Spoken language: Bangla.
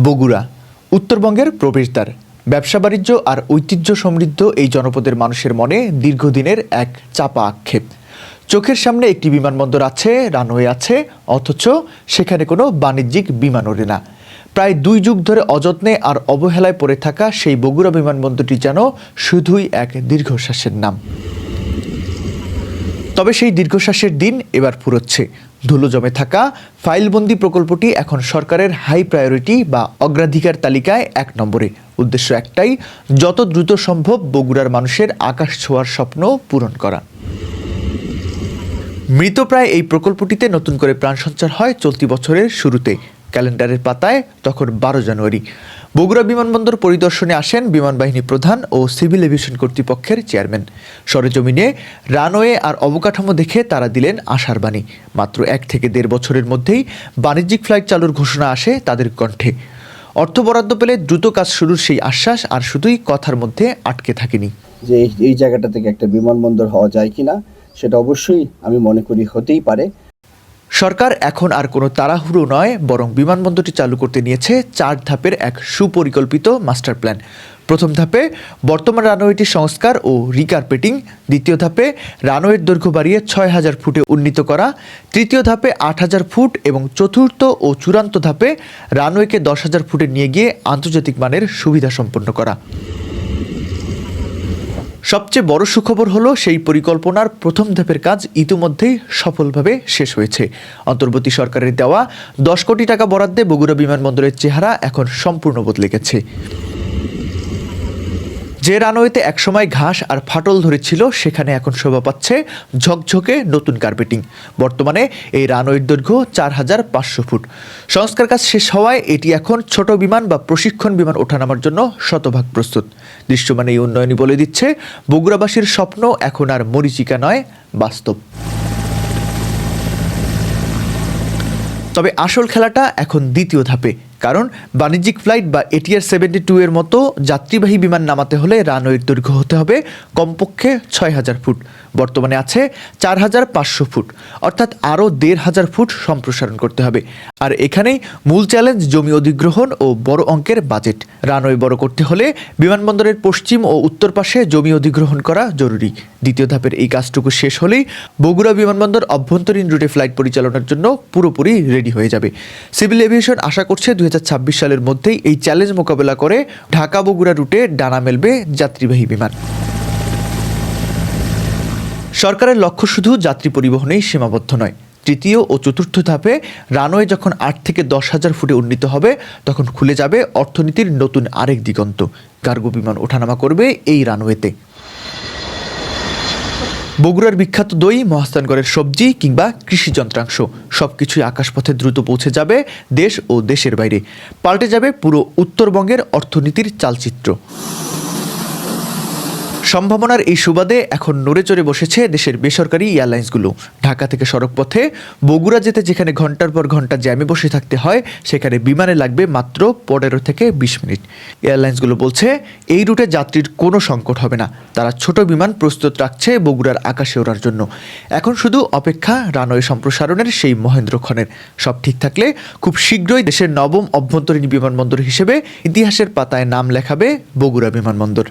বগুড়া। উত্তরবঙ্গের প্রবেশদ্বার। ব্যবসা বাণিজ্য আর ঐতিহ্য সমৃদ্ধ এই জনপদের মানুষের মনে দীর্ঘদিনের এক চাপা আক্ষেপ। চোখের সামনে একটি বিমানবন্দর আছে, রানওয়ে আছে, অথচ সেখানে কোনো বাণিজ্যিক বিমান ওড়ে না। প্রায় দুই যুগ ধরে অযত্নে আর অবহেলায় পড়ে থাকা সেই বগুড়া বিমানবন্দরটি যেন শুধুই এক দীর্ঘশ্বাসের নাম। তবে সেই দীর্ঘশ্বাসের দিন এবার ফুরোচ্ছে। ধুলো জমে থাকা ফাইলবন্দি প্রকল্পটি এখন সরকারের হাই প্রায়োরিটি বা অগ্রাধিকার তালিকায় এক নম্বরে। উদ্দেশ্য একটাই, যত দ্রুত সম্ভব বগুড়ার মানুষের আকাশ ছোঁয়ার স্বপ্ন পূরণ করা। মৃতপ্রায় এই প্রকল্পটিতে নতুন করে প্রাণ সঞ্চার হয় চলতি বছরের শুরুতে। ক্যালেন্ডারের পাতায় তখন বারো জানুয়ারি। বগুড়া বিমানবন্দর পরিদর্শনে আসেন বিমানবাহিনী প্রধান ও সিভিল এভিয়েশন কর্তৃপক্ষের চেয়ারম্যান। সরেজমিনে রানওয়ে আর অবকাঠামো দেখে তারা দিলেন আশার বাণী। মাত্র এক থেকে দেড় বছরের মধ্যেই বাণিজ্যিক ফ্লাইট চালুর ঘোষণা আসে তাদের কণ্ঠে। অর্থ বরাদ্দ পেলে দ্রুত কাজ শুরুর সেই আশ্বাস আর শুধুই কথার মধ্যে আটকে থাকেনি। যে এই- এই জায়গাটা থেকে একটা বিমানবন্দর হওয়া যায় কিনা, সেটা অবশ্যই আমি মনে করি হতেই পারে। সরকার এখন আর কোনো তাড়াহুড়ো নয়, বরং বিমানবন্দরটি চালু করতে নিয়েছে চার ধাপের এক সুপরিকল্পিত মাস্টার প্ল্যান। প্রথম ধাপে বর্তমান রানওয়েটির সংস্কার ও রিকার্পেটিং, দ্বিতীয় ধাপে রানওয়ের দৈর্ঘ্য বাড়িয়ে ছয় হাজার ফুটে উন্নীত করা, তৃতীয় ধাপে আট হাজার ফুট এবং চতুর্থ ও চূড়ান্ত ধাপে রানওয়েকে দশ হাজার ফুটে নিয়ে গিয়ে আন্তর্জাতিক মানের সুবিধা সম্পন্ন করা। সবচেয়ে বড় সুখবর হলো সেই পরিকল্পনার প্রথম ধাপের কাজ ইতিমধ্যেই সফলভাবে শেষ হয়েছে। অন্তর্বর্তী সরকারের দেওয়া দশ কোটি টাকা বরাদ্দে বগুড়া বিমানবন্দরের চেহারা এখন সম্পূর্ণ বদলে গেছে। যে রানওয়েতে একসময় ঘাস আর ফাটল ধরেছিল, সেখানে এখন শোভা পাচ্ছে ঝকঝকে নতুন কার্পেটিং। বর্তমানে এই রানওয়ের দৈর্ঘ্য চার হাজার পাঁচশো ফুট। সংস্কার কাজ শেষ হওয়ায় এটি এখন ছোট বিমান বা প্রশিক্ষণ বিমান ওঠানামার জন্য শতভাগ প্রস্তুত। দৃশ্যমান এই উন্নয়নই বলে দিচ্ছে, বগুড়াবাসীর স্বপ্ন এখন আর মরিচিকা নয়, বাস্তব। তবে আসল খেলাটা এখন দ্বিতীয় ধাপে। কারণ বাণিজ্যিক ফ্লাইট বা এটিআর সেভেন্টি টু এর মতো যাত্রীবাহী বিমান নামাতে হলে রানওয়ের দৈর্ঘ্য হতে হবে কমপক্ষে ছয় হাজার ফুট। বর্তমানে আছে চার হাজার পাঁচশো ফুট, অর্থাৎ আরও দেড় হাজার ফুট সম্প্রসারণ করতে হবে। আর এখানেই মূল চ্যালেঞ্জ জমি অধিগ্রহণ ও বড় অঙ্কের বাজেট। রানওয়ে বড় করতে হলে বিমানবন্দরের পশ্চিম ও উত্তর পাশে জমি অধিগ্রহণ করা জরুরি। দ্বিতীয় ধাপের এই কাজটুকু শেষ হলেই বগুড়া বিমানবন্দর অভ্যন্তরীণ রুটে ফ্লাইট পরিচালনার জন্য পুরোপুরি রেডি হয়ে যাবে। সিভিল এভিয়েশন আশা করছে দুই সালের মধ্যেই এই চ্যালেঞ্জ মোকাবেলা করে ঢাকা বগুড়া রুটে ডানা মেলবে যাত্রীবাহী বিমান। সরকারের লক্ষ্য শুধু যাত্রী পরিবহনেই সীমাবদ্ধ নয়। তৃতীয় ও চতুর্থ ধাপে রানওয়ে যখন আট থেকে দশ হাজার ফুটে উন্নীত হবে, তখন খুলে যাবে অর্থনীতির নতুন আরেক দিগন্ত। কার্গো বিমান ওঠানামা করবে এই রানওয়েতে বগুড়ার বিখ্যাত দই, মহাস্থানগড়ের সবজি কিংবা কৃষি যন্ত্রাংশ। সব কিছুই আকাশপথে দ্রুত পৌঁছে যাবে দেশ ও দেশের বাইরে। পাল্টে যাবে পুরো উত্তরবঙ্গের অর্থনীতির চালচিত্র। সম্ভাবনার এই সুবাদে এখন নড়ে চড়ে বসেছে দেশের বেসরকারি এয়ারলাইন্সগুলো। ঢাকা থেকে সড়কপথে বগুড়া যেতে যেখানে ঘণ্টার পর ঘণ্টা জ্যামে বসে থাকতে হয়, সেখানে বিমানে লাগবে মাত্র পনেরো থেকে বিশ মিনিট। এয়ারলাইন্সগুলো বলছে, এই রুটে যাত্রীর কোনো সংকট হবে না। তারা ছোট বিমান প্রস্তুত রাখছে বগুড়ার আকাশে ওড়ার জন্য। এখন শুধু অপেক্ষা রানওয়ে সম্প্রসারণের সেই মহেন্দ্রক্ষণের সব ঠিক থাকলে খুব শীঘ্রই দেশের নবম অভ্যন্তরীণ বিমানবন্দর হিসেবে ইতিহাসের পাতায় নাম লেখাবে বগুড়া বিমানবন্দর।